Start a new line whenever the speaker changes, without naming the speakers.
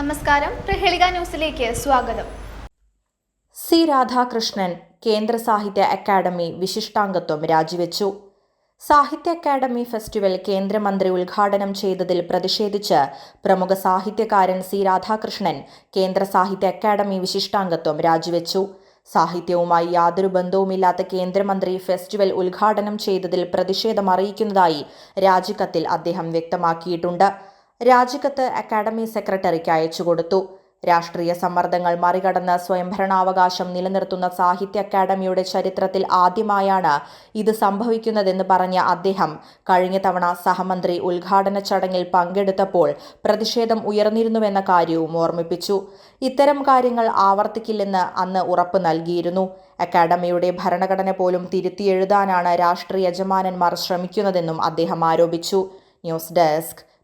നമസ്കാരം. പ്രഹേളിക ന്യൂസിലേക്ക് സ്വാഗതം.
സി രാധാകൃഷ്ണൻ കേന്ദ്ര സാഹിത്യ അക്കാദമി വിശിഷ്ടാംഗത്വം രാജിവെച്ചു. സാഹിത്യ അക്കാദമി ഫെസ്റ്റിവൽ കേന്ദ്രമന്ത്രി ഉദ്ഘാടനം ചെയ്തതിൽ പ്രതിഷേധിച്ച് പ്രമുഖ സാഹിത്യകാരൻ സി രാധാകൃഷ്ണൻ കേന്ദ്ര സാഹിത്യ അക്കാദമി വിശിഷ്ടാംഗത്വം രാജിവെച്ചു. സാഹിത്യവുമായി യാതൊരു ബന്ധവുമില്ലാത്ത കേന്ദ്രമന്ത്രി ഫെസ്റ്റിവൽ ഉദ്ഘാടനം ചെയ്തതിൽ പ്രതിഷേധം അറിയിക്കുന്നതായി രാജിക്കത്തിൽ അദ്ദേഹം വ്യക്തമാക്കിയിട്ടുണ്ട്. രാജിക്കത്ത് അക്കാദമി സെക്രട്ടറിക്ക് അയച്ചു കൊടുത്തു. രാഷ്ട്രീയ സമ്മർദ്ദങ്ങൾ മറികടന്ന് സ്വയംഭരണാവകാശം നിലനിർത്തുന്ന സാഹിത്യ അക്കാദമിയുടെ ചരിത്രത്തിൽ ആദ്യമായാണ് ഇത് സംഭവിക്കുന്നതെന്ന് പറഞ്ഞ അദ്ദേഹം കഴിഞ്ഞ തവണ സഹമന്ത്രി ഉദ്ഘാടന ചടങ്ങിൽ പങ്കെടുത്തപ്പോൾ പ്രതിഷേധം ഉയർന്നിരുന്നുവെന്ന കാര്യവും ഓർമ്മിപ്പിച്ചു. ഇത്തരം കാര്യങ്ങൾ ആവർത്തിക്കില്ലെന്ന് അന്ന് ഉറപ്പ് നൽകിയിരുന്നു. അക്കാദമിയുടെ ഭരണഘടന പോലും തിരുത്തിയെഴുതാനാണ് രാഷ്ട്രീയ യജമാനന്മാർ ശ്രമിക്കുന്നതെന്നും അദ്ദേഹം ആരോപിച്ചു. News desk